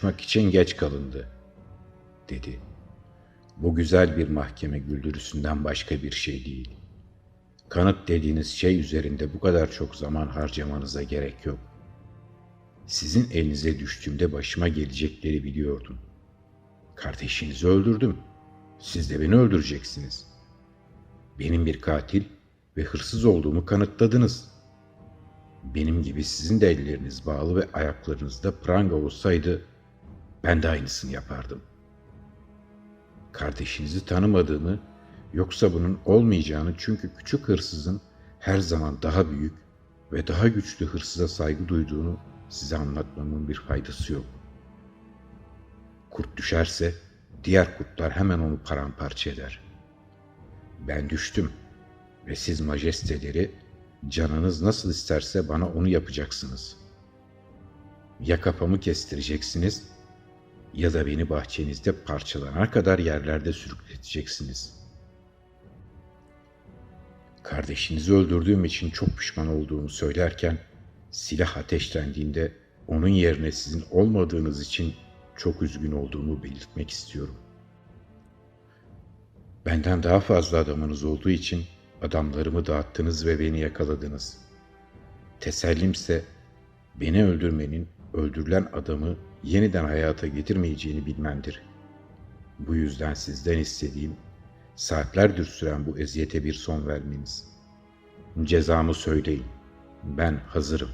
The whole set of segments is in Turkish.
Konuşmak için geç kalındı, dedi. Bu güzel bir mahkeme güldürüsünden başka bir şey değil. Kanıt dediğiniz şey üzerinde bu kadar çok zaman harcamanıza gerek yok. Sizin elinize düştüğümde başıma gelecekleri biliyordum. Kardeşinizi öldürdüm. Siz de beni öldüreceksiniz. Benim bir katil ve hırsız olduğumu kanıtladınız. Benim gibi sizin de elleriniz bağlı ve ayaklarınızda pranga olsaydı ben de aynısını yapardım. Kardeşinizi tanımadığımı yoksa bunun olmayacağını çünkü küçük hırsızın her zaman daha büyük ve daha güçlü hırsıza saygı duyduğunu size anlatmamın bir faydası yok. Kurt düşerse diğer kurtlar hemen onu paramparça eder. Ben düştüm ve siz majesteleri canınız nasıl isterse bana onu yapacaksınız. Ya kafamı kestireceksiniz ya da beni bahçenizde parçalanana kadar yerlerde sürükleteceksiniz. Kardeşinizi öldürdüğüm için çok pişman olduğumu söylerken silah ateşlendiğinde onun yerine sizin olmadığınız için çok üzgün olduğumu belirtmek istiyorum. Benden daha fazla adamınız olduğu için adamlarımı dağıttınız ve beni yakaladınız. Tesellimse beni öldürmenin öldürülen adamı yeniden hayata getirmeyeceğini bilmendir. Bu yüzden sizden istediğim saatlerdir süren bu eziyete bir son vermeniz. Cezamı söyleyin. Ben hazırım.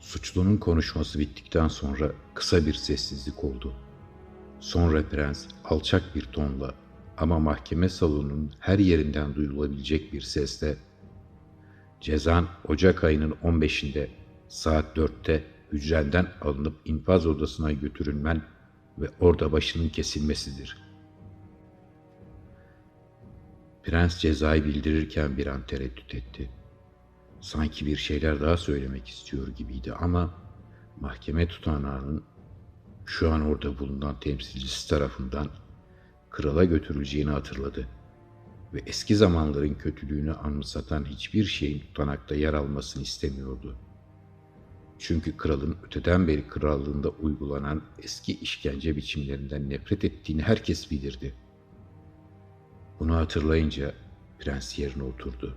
Suçlunun konuşması bittikten sonra kısa bir sessizlik oldu. Sonra prens alçak bir tonla ama mahkeme salonunun her yerinden duyulabilecek bir sesle Cezan Ocak ayının 15'inde saat 4'te hücrenden alınıp infaz odasına götürülmen ve orada başının kesilmesidir. Prens cezayı bildirirken bir an tereddüt etti. Sanki bir şeyler daha söylemek istiyor gibiydi ama mahkeme tutanağının şu an orada bulunan temsilcisi tarafından krala götürüleceğini hatırladı ve eski zamanların kötülüğünü anımsatan hiçbir şeyin tutanakta yer almasını istemiyordu. Çünkü kralın öteden beri krallığında uygulanan eski işkence biçimlerinden nefret ettiğini herkes bilirdi. Bunu hatırlayınca prens yerine oturdu.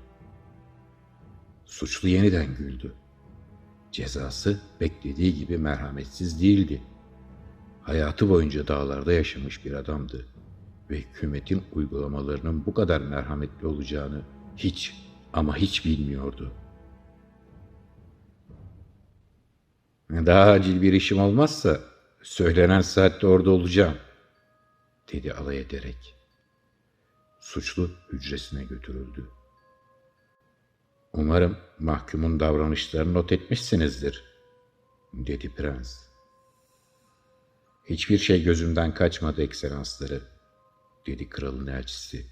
Suçlu yeniden güldü. Cezası beklediği gibi merhametsiz değildi. Hayatı boyunca dağlarda yaşamış bir adamdı ve hükümetin uygulamalarının bu kadar merhametli olacağını hiç ama hiç bilmiyordu. Daha acil bir işim olmazsa söylenen saatte orada olacağım, dedi alay ederek. Suçlu hücresine götürüldü. Umarım mahkumun davranışlarını not etmişsinizdir, dedi prens. Hiçbir şey gözümden kaçmadı ekselansları, dedi kralın elçisi.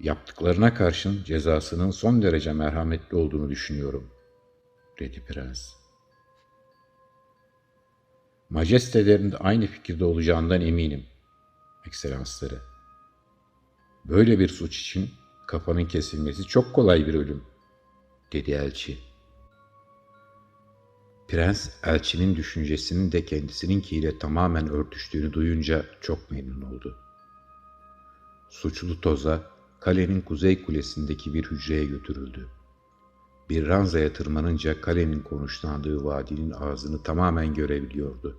Yaptıklarına karşın cezasının son derece merhametli olduğunu düşünüyorum, dedi prens. Majestelerin de aynı fikirde olacağından eminim, ekselansları. Böyle bir suç için kafanın kesilmesi çok kolay bir ölüm, dedi elçi. Prens elçinin düşüncesinin de kendisininkiyle tamamen örtüştüğünü duyunca çok memnun oldu. Suçlu Toza kalenin kuzey kulesindeki bir hücreye götürüldü. Bir ranzaya tırmanınca kalenin konuşlandığı vadinin ağzını tamamen görebiliyordu.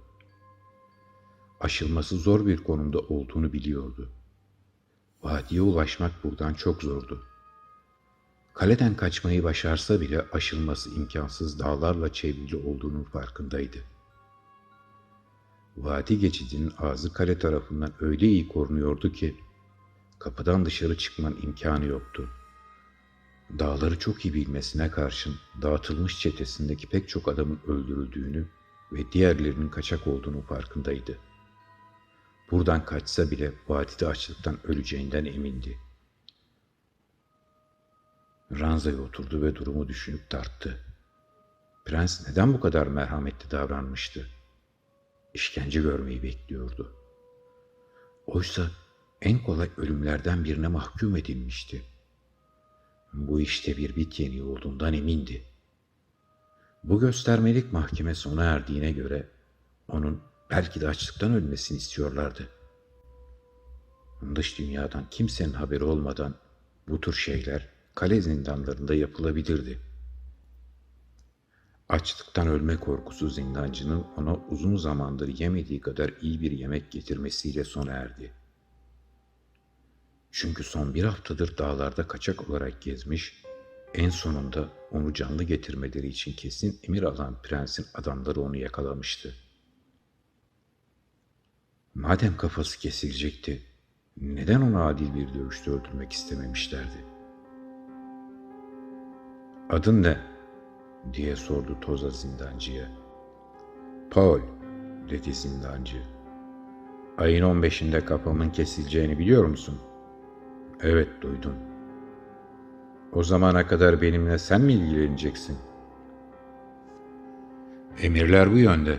Aşılması zor bir konumda olduğunu biliyordu. Vadiye ulaşmak buradan çok zordu. Kaleden kaçmayı başarsa bile aşılması imkansız dağlarla çevrili olduğunun farkındaydı. Vadi geçidinin ağzı kale tarafından öyle iyi korunuyordu ki kapıdan dışarı çıkman imkanı yoktu. Dağları çok iyi bilmesine karşın dağıtılmış çetesindeki pek çok adamın öldürüldüğünü ve diğerlerinin kaçak olduğunu farkındaydı. Buradan kaçsa bile vadide açlıktan öleceğinden emindi. Ranzaya oturdu ve durumu düşünüp tarttı. Prens neden bu kadar merhametli davranmıştı? İşkence görmeyi bekliyordu. Oysa en kolay ölümlerden birine mahkum edilmişti. Bu işte bir bit yeniği olduğundan emindi. Bu göstermelik mahkeme sona erdiğine göre onun belki de açlıktan ölmesini istiyorlardı. Dış dünyadan kimsenin haberi olmadan bu tür şeyler kale zindanlarında yapılabilirdi. Açlıktan ölme korkusu zindancının ona uzun zamandır yemediği kadar iyi bir yemek getirmesiyle sona erdi. Çünkü son bir haftadır dağlarda kaçak olarak gezmiş, en sonunda onu canlı getirmeleri için kesin emir alan prensin adamları onu yakalamıştı. Madem kafası kesilecekti, neden onu adil bir dövüşte öldürmek istememişlerdi? Adın ne? diye sordu Toza zindancıya. Paul, dedi zindancı. Ayın 15'inde kafamın kesileceğini biliyor musun? Evet, duydum. O zamana kadar benimle sen mi ilgileneceksin? Emirler bu yönde.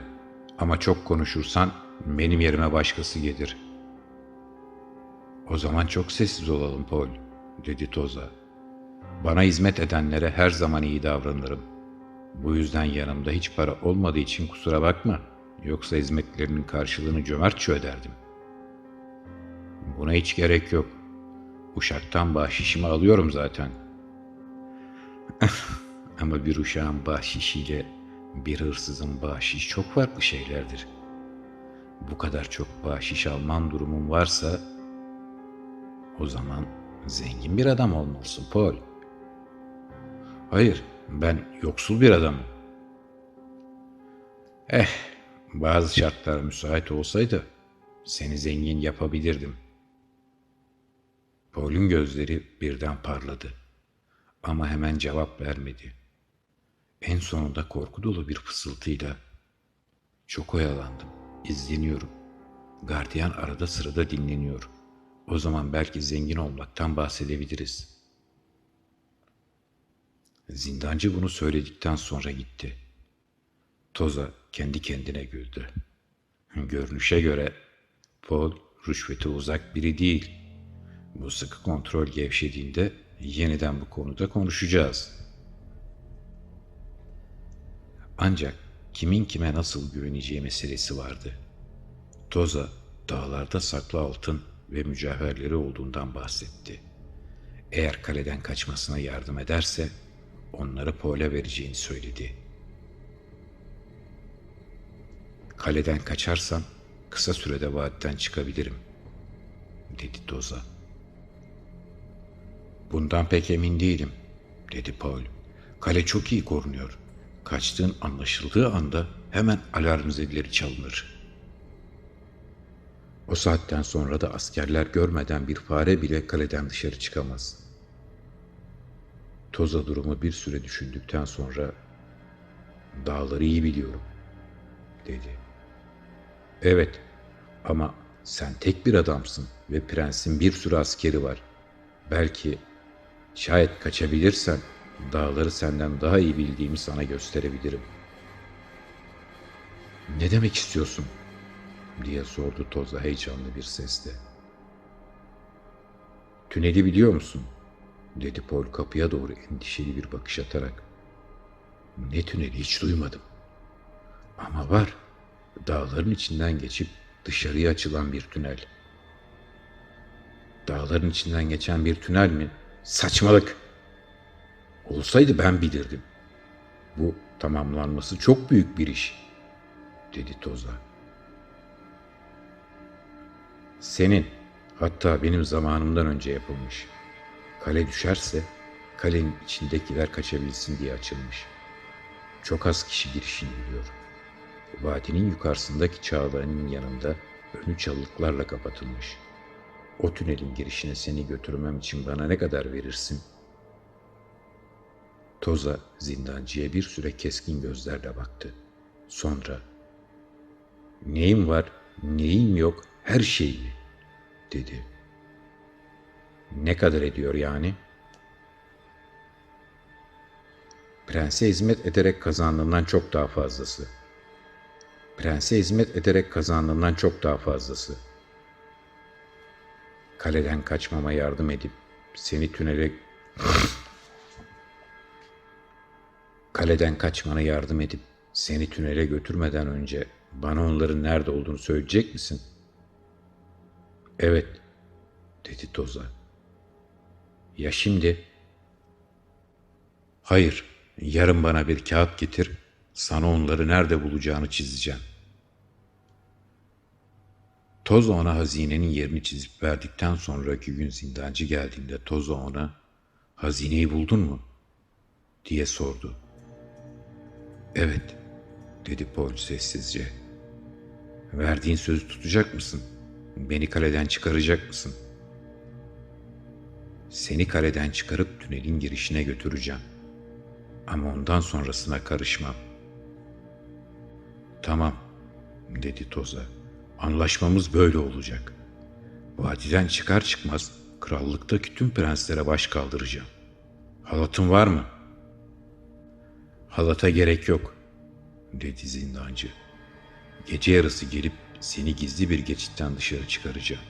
Ama çok konuşursan benim yerime başkası gelir. O zaman çok sessiz olalım Paul, dedi Toza. Bana hizmet edenlere her zaman iyi davranırım. Bu yüzden yanımda hiç para olmadığı için kusura bakma. Yoksa hizmetlerinin karşılığını cömertçe öderdim. Buna hiç gerek yok. Uşaktan bahşişimi alıyorum zaten. Ama bir uşağın bahşişiyle bir hırsızın bahşişi çok farklı şeylerdir. Bu kadar çok bahşiş alman durumun varsa o zaman zengin bir adam olmalısın Paul. Hayır, ben yoksul bir adamım. Eh, bazı şartlar müsait olsaydı seni zengin yapabilirdim. Paul'un gözleri birden parladı. Ama hemen cevap vermedi. En sonunda korku dolu bir fısıltıyla çok oyalandım, izleniyorum. Gardiyan arada sırada dinleniyor. O zaman belki zengin olmaktan bahsedebiliriz.'' Zindancı bunu söyledikten sonra gitti. Toza kendi kendine güldü. Görünüşe göre Paul rüşvete uzak biri değil. Bu sıkı kontrol gevşediğinde yeniden bu konuda konuşacağız. Ancak kimin kime nasıl güveneceği meselesi vardı. Toza dağlarda saklı altın ve mücevherleri olduğundan bahsetti. Eğer kaleden kaçmasına yardım ederse onları Paul'e vereceğini söyledi. Kaleden kaçarsam kısa sürede vadiden çıkabilirim, dedi Doza. Bundan pek emin değilim, dedi Paul. Kale çok iyi korunuyor. Kaçtığın anlaşıldığı anda hemen alarm zilleri çalınır. O saatten sonra da askerler görmeden bir fare bile kaleden dışarı çıkamaz.'' Toza durumu bir süre düşündükten sonra dağları iyi biliyorum dedi. Evet ama sen tek bir adamsın ve prensin bir sürü askeri var. Belki şayet kaçabilirsen dağları senden daha iyi bildiğimi sana gösterebilirim. Ne demek istiyorsun? diye sordu Toza heyecanlı bir sesle. Tüneli biliyor musun?'' dedi Paul kapıya doğru endişeli bir bakış atarak. Ne tüneli hiç duymadım. Ama var. Dağların içinden geçip dışarıya açılan bir tünel. Dağların içinden geçen bir tünel mi? Saçmalık. Olsaydı ben bilirdim. Bu tamamlanması çok büyük bir iş, dedi Toza. Senin, hatta benim zamanımdan önce yapılmış.'' Kale düşerse kalenin içindekiler kaçabilsin diye açılmış. Çok az kişi girişini biliyor. Vadinin yukarısındaki çağlayanın yanında önü çalılıklarla kapatılmış. O tünelin girişine seni götürmem için bana ne kadar verirsin? Toza zindancıya bir süre keskin gözlerle baktı. Sonra ''Neyim var, neyim yok, her şeyi'' dedi. Ne kadar ediyor yani? Prense hizmet ederek kazandığından çok daha fazlası. Prense hizmet ederek kazandığından çok daha fazlası. Kaleden kaçmama yardım edip seni tünele Kaleden kaçmana yardım edip seni tünele götürmeden önce bana onların nerede olduğunu söyleyecek misin? Evet, dedi Toza. Ya şimdi? Hayır, yarın bana bir kağıt getir, sana onları nerede bulacağını çizeceğim. Toza ona hazinenin yerini çizip verdikten sonraki gün zindancı geldiğinde Toza ona hazineyi buldun mu? diye sordu. Evet, dedi Paul sessizce. Verdiğin sözü tutacak mısın? Beni kaleden çıkaracak mısın? Seni kaleden çıkarıp tünelin girişine götüreceğim. Ama ondan sonrasına karışmam. Tamam, dedi Toza. Anlaşmamız böyle olacak. Vadiden çıkar çıkmaz krallıktaki tüm prenslere baş kaldıracağım. Halatın var mı? Halata gerek yok, dedi zindancı. Gece yarısı gelip seni gizli bir geçitten dışarı çıkaracağım.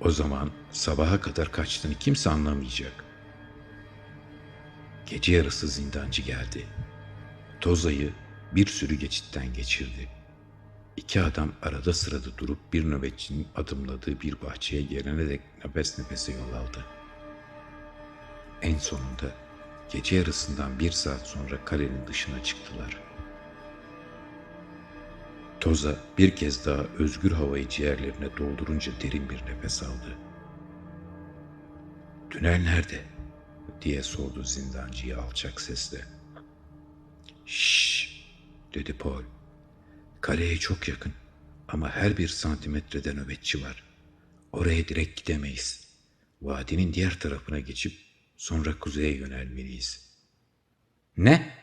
O zaman sabaha kadar kaçtığını kimse anlamayacak. Gece yarısı zindancı geldi. Toza'yı bir sürü geçitten geçirdi. İki adam arada sırada durup bir nöbetçinin adımladığı bir bahçeye gelene dek nefes nefese yol aldı. En sonunda gece yarısından bir saat sonra kalenin dışına çıktılar. Toza bir kez daha özgür havayı ciğerlerine doldurunca derin bir nefes aldı. Tünel nerede? diye sordu zindancıya alçak sesle. Şşş, dedi Paul. Kaleye çok yakın ama her bir santimetrede nöbetçi var. Oraya direkt gidemeyiz. Vadinin diğer tarafına geçip sonra kuzeye yönelmeliyiz. Ne?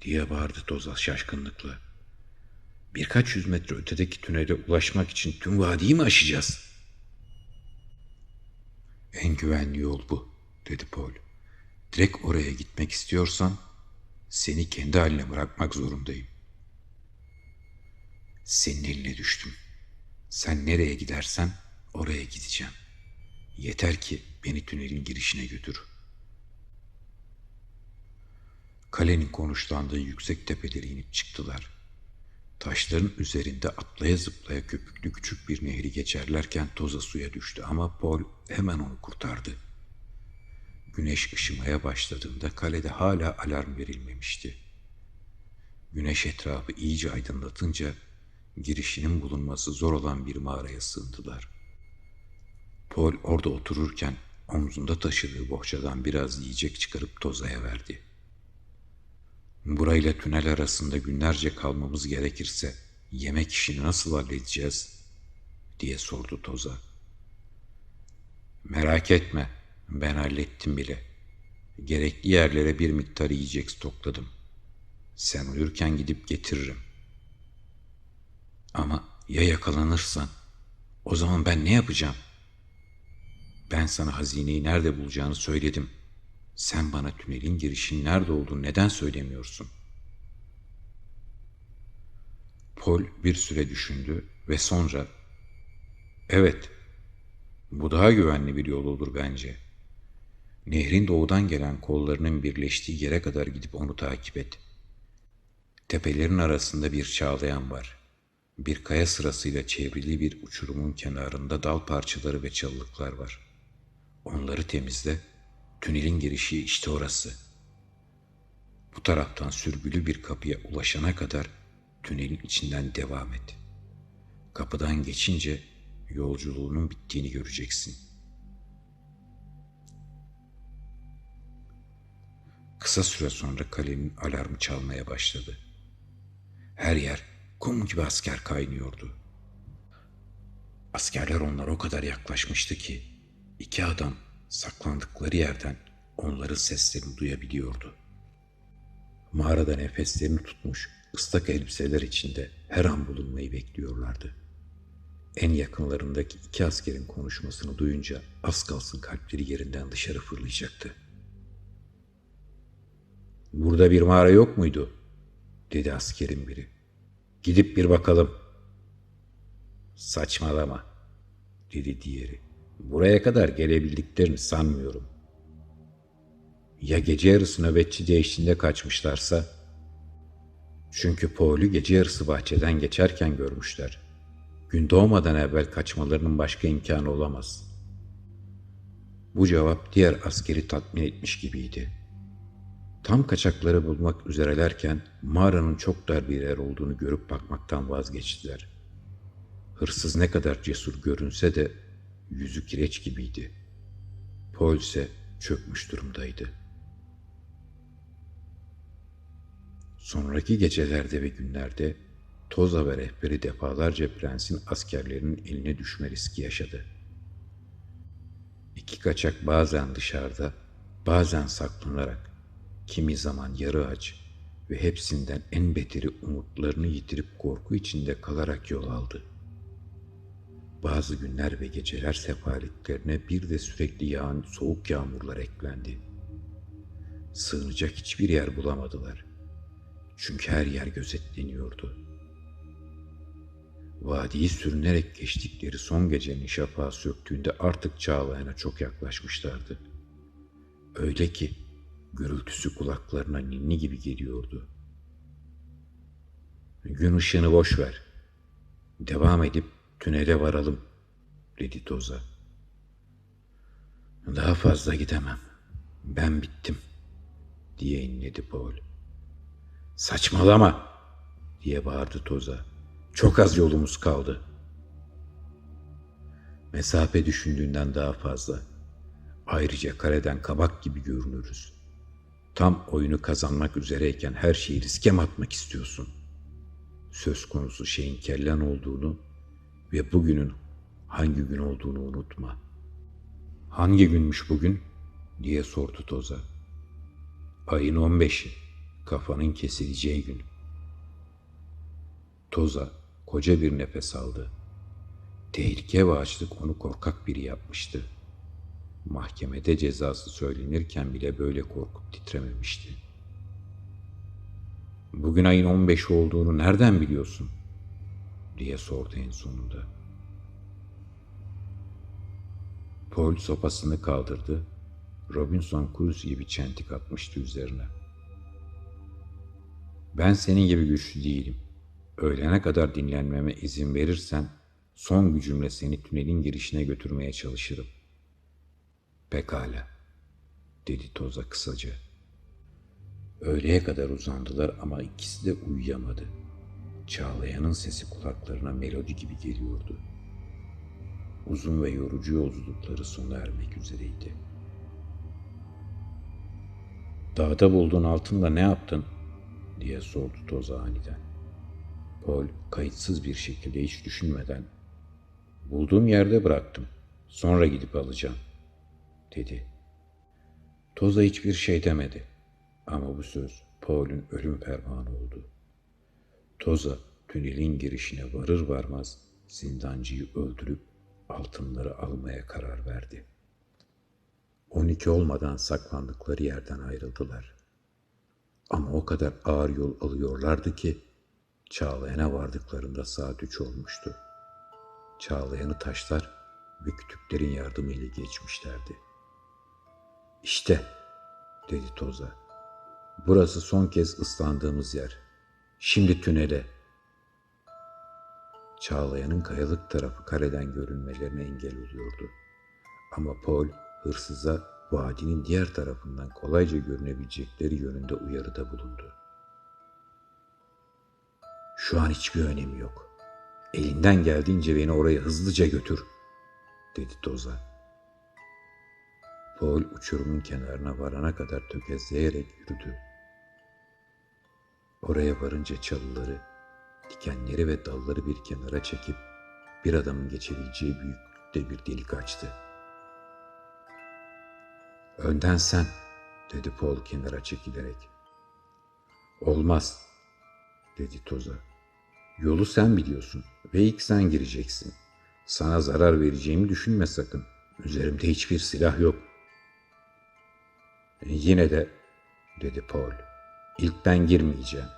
diye bağırdı Toza şaşkınlıkla. Birkaç yüz metre ötedeki tünele ulaşmak için tüm vadiyi mi aşacağız? En güvenli yol bu, dedi Paul. Direkt oraya gitmek istiyorsan seni kendi haline bırakmak zorundayım. Senin eline düştüm. Sen nereye gidersen oraya gideceğim. Yeter ki beni tünelin girişine götür. Kalenin konuşlandığı yüksek tepeleri inip çıktılar. Taşların üzerinde atlaya zıplaya köpüklü küçük bir nehri geçerlerken toza suya düştü ama Paul hemen onu kurtardı. Güneş ışımaya başladığında kalede hala alarm verilmemişti. Güneş etrafı iyice aydınlatınca girişinin bulunması zor olan bir mağaraya sığındılar. Paul orada otururken omzunda taşıdığı bohçadan biraz yiyecek çıkarıp Toza'ya verdi. Burayla tünel arasında günlerce kalmamız gerekirse yemek işini nasıl halledeceğiz? diye sordu Toza. Merak etme, ben hallettim bile. Gerekli yerlere bir miktar yiyecek stokladım. Sen uyurken gidip getiririm. Ama ya yakalanırsan? O zaman ben ne yapacağım? Ben sana hazineyi nerede bulacağını söyledim. Sen bana tünelin girişinin nerede olduğunu neden söylemiyorsun? Paul bir süre düşündü ve sonra Evet, bu daha güvenli bir yol olur bence. Nehrin doğudan gelen kollarının birleştiği yere kadar gidip onu takip et. Tepelerin arasında bir çağlayan var. Bir kaya sırasıyla çevrili bir uçurumun kenarında dal parçaları ve çalılıklar var. Onları temizle, tünelin girişi işte orası. Bu taraftan sürgülü bir kapıya ulaşana kadar tünelin içinden devam et. Kapıdan geçince yolculuğunun bittiğini göreceksin. Kısa süre sonra kalenin alarmı çalmaya başladı. Her yer kum gibi asker kaynıyordu. Askerler onlara o kadar yaklaşmıştı ki iki adam saklandıkları yerden onların seslerini duyabiliyordu. Mağarada nefeslerini tutmuş ıslak elbiseler içinde her an bulunmayı bekliyorlardı. En yakınlarındaki iki askerin konuşmasını duyunca az kalsın kalpleri yerinden dışarı fırlayacaktı. Burada bir mağara yok muydu? dedi askerin biri. Gidip bir bakalım. Saçmalama, dedi diğeri. Buraya kadar gelebildiklerini sanmıyorum. Ya gece yarısı nöbetçi değiştiğinde kaçmışlarsa? Çünkü Paul'ü gece yarısı bahçeden geçerken görmüşler. Gün doğmadan evvel kaçmalarının başka imkanı olamaz. Bu cevap diğer askeri tatmin etmiş gibiydi. Tam kaçakları bulmak üzerelerken mağaranın çok dar bir yer olduğunu görüp bakmaktan vazgeçtiler. Hırsız ne kadar cesur görünse de yüzü kireç gibiydi. Paul ise çökmüş durumdaydı. Sonraki gecelerde ve günlerde Toza ve rehberi defalarca prensin askerlerinin eline düşme riski yaşadı. İki kaçak bazen dışarıda, bazen saklanarak, kimi zaman yarı aç ve hepsinden en beteri umutlarını yitirip korku içinde kalarak yol aldı. Bazı günler ve geceler sefaletlerine bir de sürekli yağan soğuk yağmurlar eklendi. Sığınacak hiçbir yer bulamadılar. Çünkü her yer gözetleniyordu. Vadiyi sürünerek geçtikleri son gecenin şafağı söktüğünde artık Çağlayan'a çok yaklaşmışlardı. Öyle ki gürültüsü kulaklarına ninni gibi geliyordu. Gün ışığını boş ver. Devam edip tünele varalım, dedi Toza. Daha fazla gidemem. Ben bittim, diye inledi Paul. Saçmalama, diye bağırdı Toza. Çok az yolumuz kaldı. Mesafe düşündüğünden daha fazla. Ayrıca kareden kabak gibi görünürüz. Tam oyunu kazanmak üzereyken her şeyi riske mi atmak istiyorsun? Söz konusu şeyin kellen olduğunu ve bugünün hangi gün olduğunu unutma. Hangi günmüş bugün? diye sordu Toza. Ayın 15'i, kafanın kesileceği gün. Toza koca bir nefes aldı. Tehlike ve açlık onu korkak biri yapmıştı. Mahkemede cezası söylenirken bile böyle korkup titrememişti. Bugün ayın 15 olduğunu nereden biliyorsun? diye sordu en sonunda. Paul sopasını kaldırdı. Robinson Crusoe gibi çentik atmıştı üzerine. Ben senin gibi güçlü değilim. Öğlene kadar dinlenmeme izin verirsen son gücümle seni tünelin girişine götürmeye çalışırım. Pekala, dedi Toza kısaca. Öğleye kadar uzandılar ama ikisi de uyuyamadı. Çağlayan'ın sesi kulaklarına melodi gibi geliyordu. Uzun ve yorucu yolculukları sona ermek üzereydi. Dağda bulduğun altınla ne yaptın? diye sordu Toza aniden. Paul kayıtsız bir şekilde hiç düşünmeden bulduğum yerde bıraktım. Sonra gidip alacağım dedi. Toza hiçbir şey demedi. Ama bu söz Paul'ün ölüm fermanı oldu. Toza tünelin girişine varır varmaz zindancıyı öldürüp altınları almaya karar verdi. 12 olmadan saklandıkları yerden ayrıldılar. Ama o kadar ağır yol alıyorlardı ki Çağlayan'a vardıklarında saat üç olmuştu. Çağlayan'ı taşlar ve kütüklerin yardımıyla geçmişlerdi. İşte, dedi Toza. Burası son kez ıslandığımız yer. Şimdi tünele. Çağlayan'ın kayalık tarafı kareden görünmelerine engel oluyordu. Ama Paul hırsıza vadinin diğer tarafından kolayca görünebilecekleri yönünde uyarıda bulundu. Şu an hiçbir önemi yok. Elinden geldiğince beni oraya hızlıca götür, dedi Toza. Paul uçurumun kenarına varana kadar tökezleyerek yürüdü. Oraya varınca çalıları, dikenleri ve dalları bir kenara çekip bir adamın geçebileceği büyüklükte bir delik açtı. Önden sen, dedi Paul kenara çekilerek. Olmaz, dedi Toza. Yolu sen biliyorsun ve ilk sen gireceksin. Sana zarar vereceğimi düşünme sakın. Üzerimde hiçbir silah yok. Yine de, dedi Paul, ilk ben girmeyeceğim.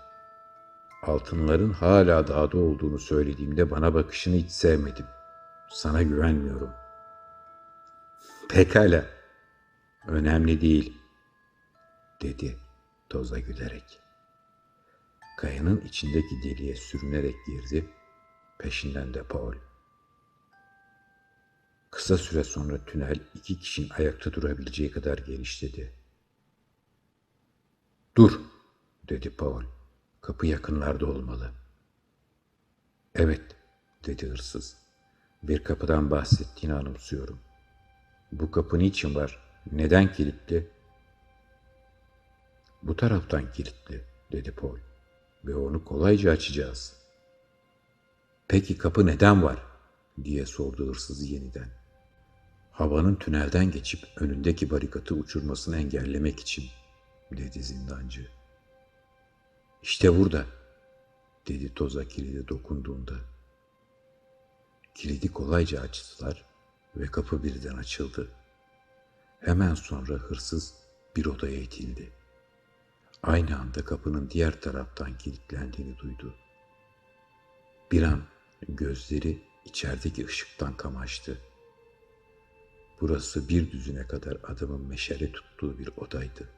Altınların hala dağda olduğunu söylediğimde bana bakışını hiç sevmedim. Sana güvenmiyorum. Pekala, önemli değil. dedi toza gülerek. Kayanın içindeki deliğe sürünerek girdi, peşinden de Paul. Kısa süre sonra tünel iki kişinin ayakta durabileceği kadar genişledi. Dur, dedi Paul. Kapı yakınlarda olmalı. Evet, dedi hırsız. Bir kapıdan bahsettiğini anımsıyorum. Bu kapı niçin var? Neden kilitli? Bu taraftan kilitli, dedi Paul. Ve onu kolayca açacağız. Peki kapı neden var? diye sordu hırsız yeniden. Havanın tünelden geçip önündeki barikatı uçurmasını engellemek için, dedi zindancı. İşte burada, dedi toza kilide dokunduğunda. Kilidi kolayca açtılar ve kapı birden açıldı. Hemen sonra hırsız bir odaya itildi. Aynı anda kapının diğer taraftan kilitlendiğini duydu. Bir an gözleri içerideki ışıktan kamaştı. Burası bir düzine kadar adamın meşale tuttuğu bir odaydı.